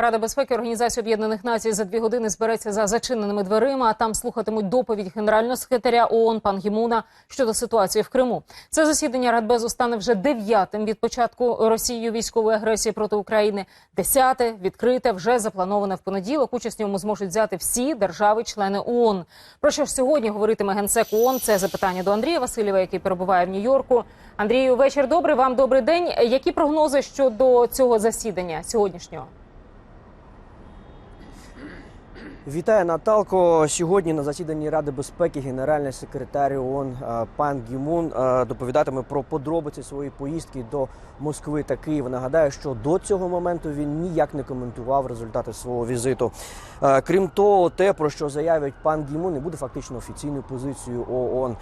Рада безпеки Організації Об'єднаних Націй за дві години збереться за зачиненими дверима. А там слухатимуть доповідь генерального секретаря ООН пан Гімуна щодо ситуації в Криму. Це засідання Радбезу стане вже дев'ятим від початку Росією військової агресії проти України. Десяте відкрите вже заплановане в понеділок. Участь ньому зможуть взяти всі держави-члени ООН. Про що ж сьогодні говоритиме генсек ООН? Це запитання до Андрія Васильєва, який перебуває в Нью-Йорку. Андрію, вечір добрий. Вам добрий день. Які прогнози щодо цього засідання сьогоднішнього? Mm-hmm. Вітаю Наталко. Сьогодні на засіданні Ради безпеки генеральний секретар ООН е, пан Гімун е, доповідатиме про подробиці своєї поїздки до Москви та Києва. Нагадаю, що до цього моменту він ніяк не коментував результати свого візиту. Е, Крім того, те, про що заявить пан Гімун, не буде фактично офіційною позицією ООН.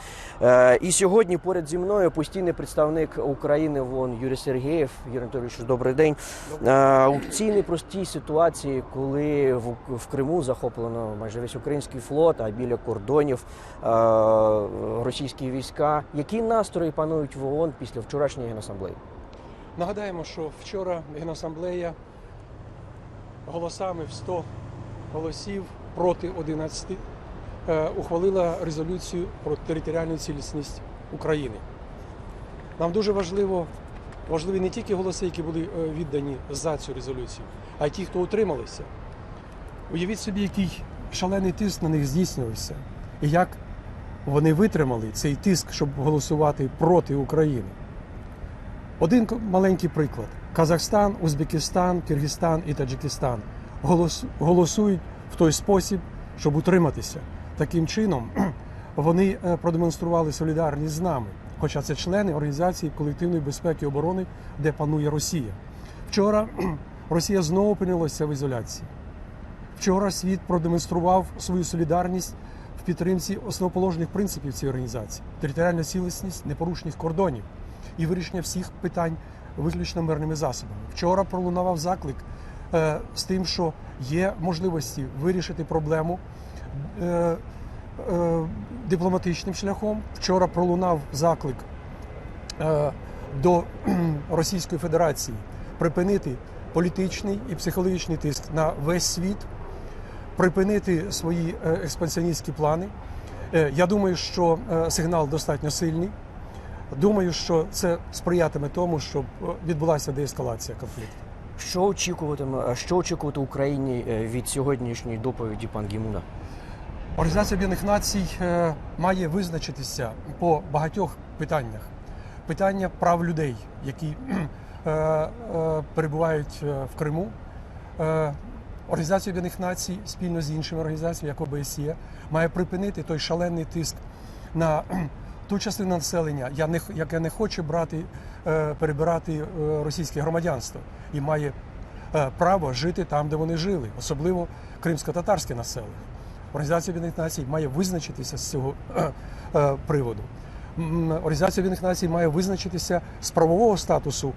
І сьогодні поряд зі мною постійний представник України в ООН Юрій Сергієв. Юрій Анатолійович, добрий день. У цій непростій ситуації, коли в Криму захоплено майже весь український флот, а біля кордонів е, російські війська. Які настрої панують в ООН після вчорашньої генасамблеї? Нагадаємо, що вчора Генасамблея голосами в 100 голосів проти 11 е, ухвалила резолюцію про територіальну цілісність України. Нам дуже важливо, важливі не тільки голоси, які були е, віддані за цю резолюцію, а й ті, хто утрималися. Уявіть собі, який шалений тиск на них здійснювався, і як вони витримали цей тиск, щоб голосувати проти України. Один маленький приклад: Казахстан, Узбекистан, Киргизстан і Таджикистан голос- голосують в той спосіб, щоб утриматися. Таким чином вони е, продемонстрували солідарність з нами, хоча це члени організації колективної безпеки і оборони, де панує Росія. Вчора Росія знову опинилася в ізоляції. Вчора світ продемонстрував свою солідарність в підтримці основоположних принципів цієї організації: територіальна цілісність, непорушність кордонів і вирішення всіх питань виключно мирними засобами. Вчора пролунав заклик е, з тим, що є можливості вирішити проблему е, е, дипломатичним шляхом. Вчора пролунав заклик е, до Російської Федерації припинити політичний і психологічний тиск на весь світ, припинити свої е, експансіоністські плани. Е, Я думаю, що е, сигнал достатньо сильний. Думаю, що це сприятиме тому, щоб відбулася деескалація конфлікту. Що очікуватиме, що очікувати Україні від сьогоднішньої доповіді пан Гімуна? Організація Об'єднаних Націй має визначитися по багатьох питаннях. Питання прав людей, які перебувають в Криму. Організація Об'єднаних Націй спільно з іншими організаціями, як ОБСЄ, має припинити той шалений тиск на ту частину населення, яке не хоче брати, е, перебирати е, російське громадянство і має е, право жити там, де вони жили, особливо кримсько-татарське населення. Організація Об'єднаних Націй має визначитися з цього приводу. Організація Об'єднаних Націй має визначитися з правового статусу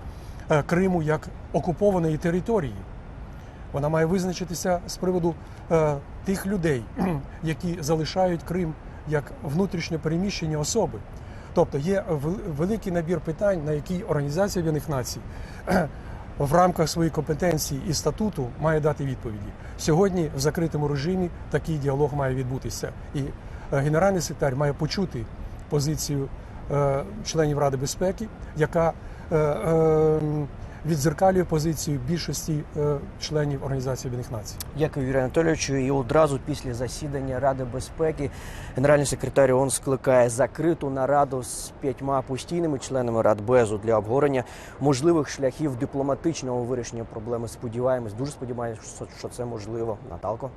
Криму як окупованої території. Вона має визначитися з приводу е, тих людей, які залишають Крим як внутрішньо переміщені особи. Тобто є великий набір питань, на які Організація Об'єднаних Націй в рамках своєї компетенції і статуту має дати відповіді. Сьогодні в закритому режимі такий діалог має відбутися. І е, генеральний секретар має почути позицію е, членів Ради безпеки, яка е, відзеркалює позицію більшості е, членів Організації Об'єднаних Націй. Дякую, Юрію Анатолійовичу. І одразу після засідання Ради безпеки генеральний секретар ООН скликає закриту нараду з п'ятьма постійними членами Радбезу для обговорення можливих шляхів дипломатичного вирішення проблеми. Сподіваємось, дуже сподіваємось, що- що це можливо. Наталко.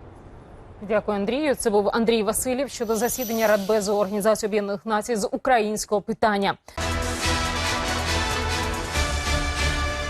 Дякую, Андрію. Це був Андрій Васильєв щодо засідання Радбезу Організації Об'єднаних Націй з українського питання.